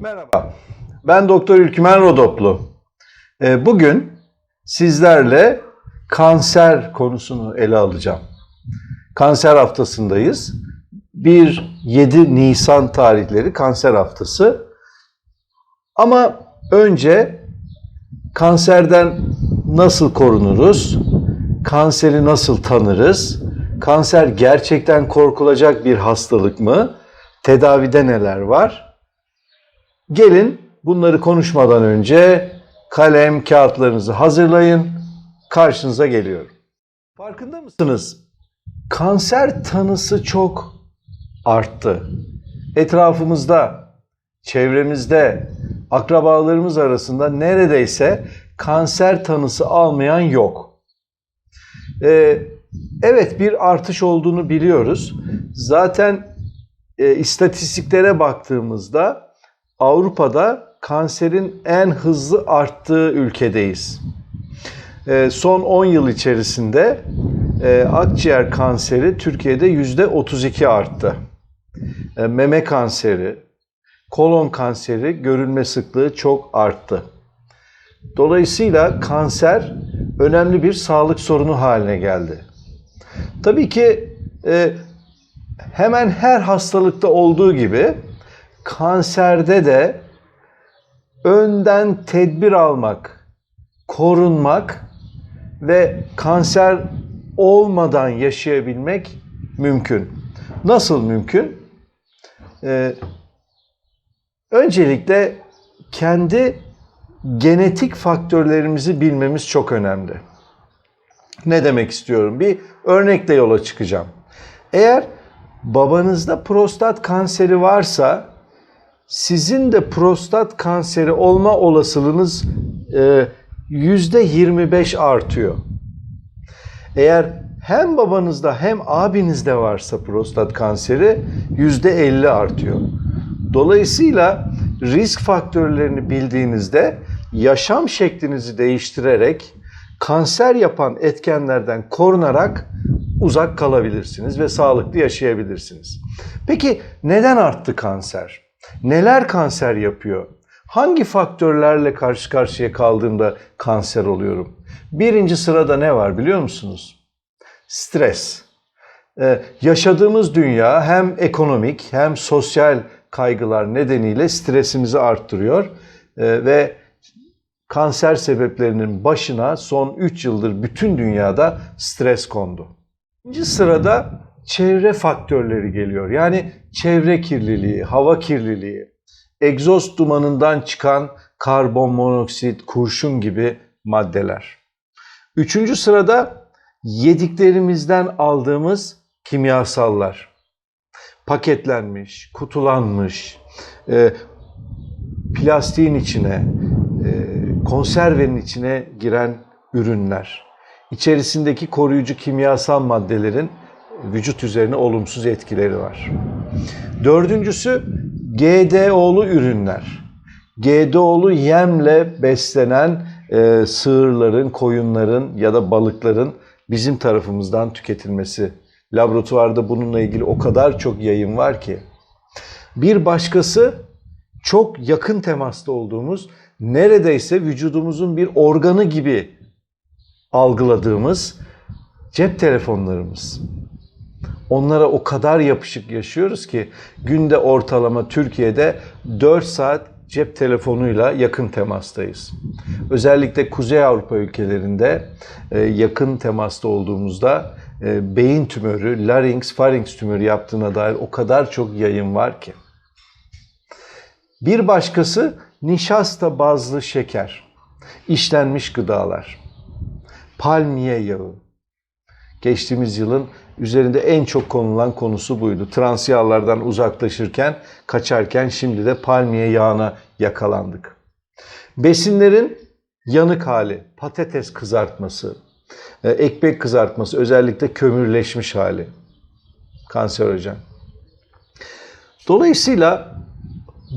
Merhaba, ben Doktor Ülkümen Rodoplu. Ee, Bugün sizlerle kanser konusunu ele alacağım. Kanser haftasındayız. 1-7 Nisan tarihleri kanser haftası. Ama önce kanserden nasıl korunuruz? Kanseri nasıl tanırız? Kanser gerçekten korkulacak bir hastalık mı? Tedavide neler var? Gelin bunları konuşmadan önce kalem, kağıtlarınızı hazırlayın. Karşınıza geliyorum. Farkında mısınız? Kanser tanısı çok arttı. Etrafımızda, çevremizde, akrabalarımız arasında neredeyse kanser tanısı almayan yok. Ee, evet bir artış olduğunu biliyoruz. Zaten e, istatistiklere baktığımızda Avrupa'da kanserin en hızlı arttığı ülkedeyiz. Ee, son 10 yıl içerisinde e, akciğer kanseri Türkiye'de %32 arttı. E, meme kanseri, kolon kanseri görülme sıklığı çok arttı. Dolayısıyla kanser önemli bir sağlık sorunu haline geldi. Tabii ki e, hemen her hastalıkta olduğu gibi kanserde de önden tedbir almak, korunmak ve kanser olmadan yaşayabilmek mümkün. Nasıl mümkün? Ee, öncelikle kendi genetik faktörlerimizi bilmemiz çok önemli. Ne demek istiyorum? Bir örnekle yola çıkacağım. Eğer babanızda prostat kanseri varsa sizin de prostat kanseri olma olasılığınız e, yüzde 25 artıyor. Eğer hem babanızda hem abinizde varsa prostat kanseri yüzde 50 artıyor. Dolayısıyla risk faktörlerini bildiğinizde yaşam şeklinizi değiştirerek kanser yapan etkenlerden korunarak uzak kalabilirsiniz ve sağlıklı yaşayabilirsiniz. Peki neden arttı kanser? Neler kanser yapıyor? Hangi faktörlerle karşı karşıya kaldığımda kanser oluyorum? Birinci sırada ne var biliyor musunuz? Stres. Ee, yaşadığımız dünya hem ekonomik hem sosyal kaygılar nedeniyle stresimizi arttırıyor Ee, ve kanser sebeplerinin başına son 3 yıldır bütün dünyada stres kondu. İkinci sırada çevre faktörleri geliyor. Yani çevre kirliliği, hava kirliliği, egzoz dumanından çıkan karbon monoksit, kurşun gibi maddeler. Üçüncü sırada yediklerimizden aldığımız kimyasallar. Paketlenmiş, kutulanmış, e, plastiğin içine, e, konservenin içine giren ürünler. İçerisindeki koruyucu kimyasal maddelerin vücut üzerine olumsuz etkileri var. Dördüncüsü GDO'lu ürünler. GDO'lu yemle beslenen e, sığırların, koyunların ya da balıkların bizim tarafımızdan tüketilmesi. Laboratuvarda bununla ilgili o kadar çok yayın var ki. Bir başkası çok yakın temasta olduğumuz, neredeyse vücudumuzun bir organı gibi algıladığımız cep telefonlarımız. Onlara o kadar yapışık yaşıyoruz ki günde ortalama Türkiye'de 4 saat cep telefonuyla yakın temastayız. Özellikle Kuzey Avrupa ülkelerinde e, yakın temasta olduğumuzda e, beyin tümörü, larynx, pharynx tümörü yaptığına dair o kadar çok yayın var ki. Bir başkası nişasta bazlı şeker, işlenmiş gıdalar, palmiye yağı. Geçtiğimiz yılın üzerinde en çok konulan konusu buydu. Trans yağlardan uzaklaşırken, kaçarken şimdi de palmiye yağına yakalandık. Besinlerin yanık hali, patates kızartması, e, ekmek kızartması, özellikle kömürleşmiş hali kanserojen. Dolayısıyla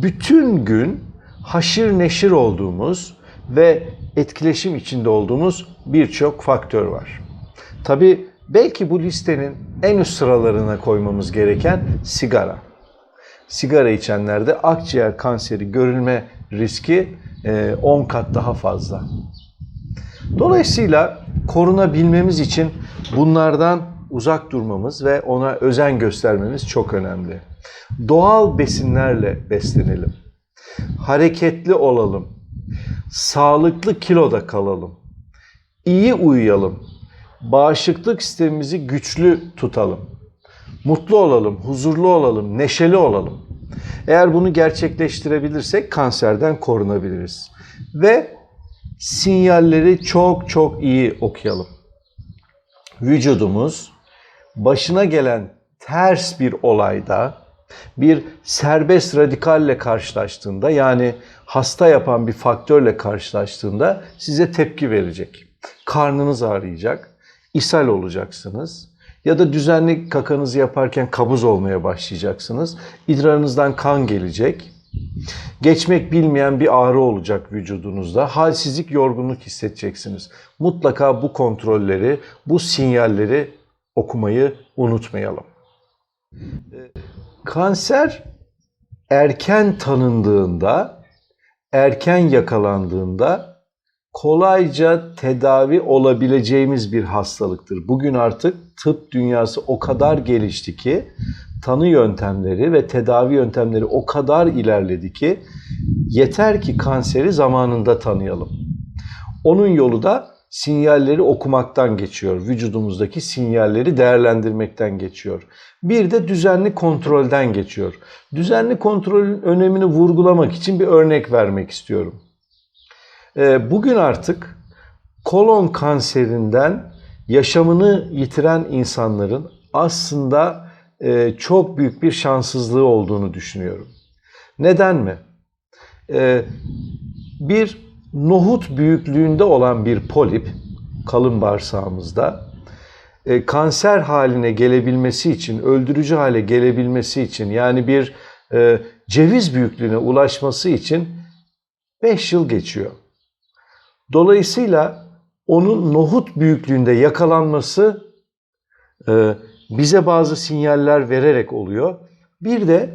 bütün gün haşır neşir olduğumuz ve etkileşim içinde olduğumuz birçok faktör var. Tabii belki bu listenin en üst sıralarına koymamız gereken sigara. sigara içenlerde akciğer kanseri görülme riski e, 10 kat daha fazla. Dolayısıyla korunabilmemiz için bunlardan uzak durmamız ve ona özen göstermemiz çok önemli. Doğal besinlerle beslenelim. Hareketli olalım. Sağlıklı kiloda kalalım. İyi uyuyalım. Bağışıklık sistemimizi güçlü tutalım. Mutlu olalım, huzurlu olalım, neşeli olalım. Eğer bunu gerçekleştirebilirsek kanserden korunabiliriz. Ve sinyalleri çok çok iyi okuyalım. Vücudumuz başına gelen ters bir olayda bir serbest radikalle karşılaştığında yani hasta yapan bir faktörle karşılaştığında size tepki verecek. Karnınız ağrıyacak, ishal olacaksınız ya da düzenli kakanızı yaparken kabuz olmaya başlayacaksınız. İdrarınızdan kan gelecek. Geçmek bilmeyen bir ağrı olacak vücudunuzda. Halsizlik, yorgunluk hissedeceksiniz. Mutlaka bu kontrolleri, bu sinyalleri okumayı unutmayalım. Kanser erken tanındığında, erken yakalandığında kolayca tedavi olabileceğimiz bir hastalıktır. Bugün artık tıp dünyası o kadar gelişti ki tanı yöntemleri ve tedavi yöntemleri o kadar ilerledi ki yeter ki kanseri zamanında tanıyalım. Onun yolu da sinyalleri okumaktan geçiyor. Vücudumuzdaki sinyalleri değerlendirmekten geçiyor. Bir de düzenli kontrolden geçiyor. Düzenli kontrolün önemini vurgulamak için bir örnek vermek istiyorum. Ee, bugün artık kolon kanserinden yaşamını yitiren insanların aslında e, çok büyük bir şanssızlığı olduğunu düşünüyorum. Neden mi? Ee, bir nohut büyüklüğünde olan bir polip kalın bağırsağımızda e, kanser haline gelebilmesi için, öldürücü hale gelebilmesi için yani bir e, ceviz büyüklüğüne ulaşması için 5 yıl geçiyor. Dolayısıyla onun nohut büyüklüğünde yakalanması e, bize bazı sinyaller vererek oluyor. Bir de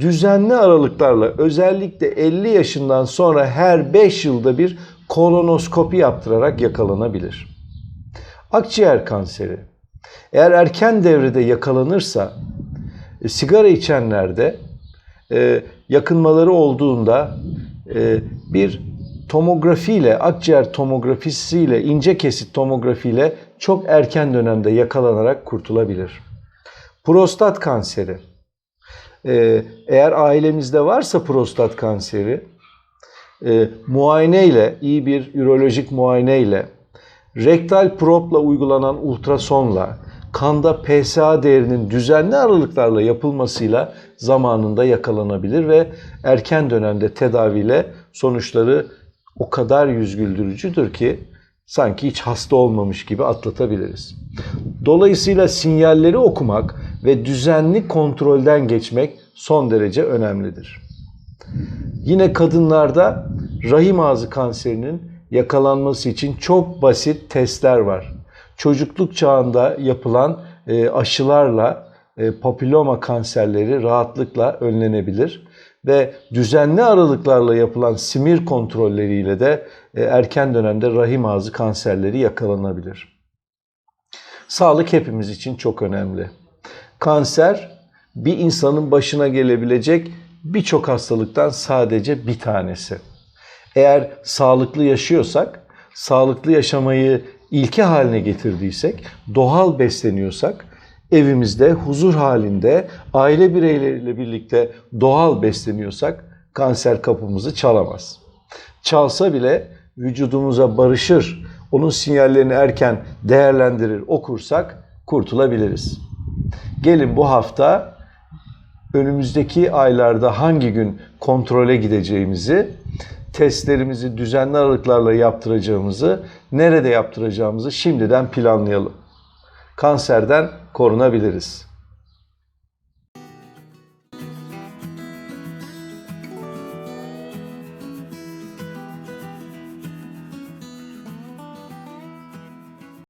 düzenli aralıklarla özellikle 50 yaşından sonra her 5 yılda bir kolonoskopi yaptırarak yakalanabilir. Akciğer kanseri eğer erken devrede yakalanırsa e, sigara içenlerde e, yakınmaları olduğunda bir tomografiyle, akciğer tomografisiyle, ince kesit tomografiyle çok erken dönemde yakalanarak kurtulabilir. Prostat kanseri. Ee, eğer ailemizde varsa prostat kanseri, e, muayene ile, iyi bir ürolojik muayene ile, rektal probla uygulanan ultrasonla, kanda PSA değerinin düzenli aralıklarla yapılmasıyla zamanında yakalanabilir ve erken dönemde tedaviyle sonuçları o kadar yüz güldürücüdür ki sanki hiç hasta olmamış gibi atlatabiliriz. Dolayısıyla sinyalleri okumak ve düzenli kontrolden geçmek son derece önemlidir. Yine kadınlarda rahim ağzı kanserinin yakalanması için çok basit testler var. Çocukluk çağında yapılan e, aşılarla e, papiloma kanserleri rahatlıkla önlenebilir ve düzenli aralıklarla yapılan simir kontrolleriyle de e, erken dönemde rahim ağzı kanserleri yakalanabilir. Sağlık hepimiz için çok önemli. Kanser bir insanın başına gelebilecek birçok hastalıktan sadece bir tanesi. Eğer sağlıklı yaşıyorsak, sağlıklı yaşamayı ilke haline getirdiysek, doğal besleniyorsak, evimizde huzur halinde aile bireyleriyle birlikte doğal besleniyorsak kanser kapımızı çalamaz. Çalsa bile vücudumuza barışır, onun sinyallerini erken değerlendirir, okursak kurtulabiliriz. Gelin bu hafta önümüzdeki aylarda hangi gün kontrole gideceğimizi, testlerimizi düzenli aralıklarla yaptıracağımızı, nerede yaptıracağımızı şimdiden planlayalım. Kanserden korunabiliriz.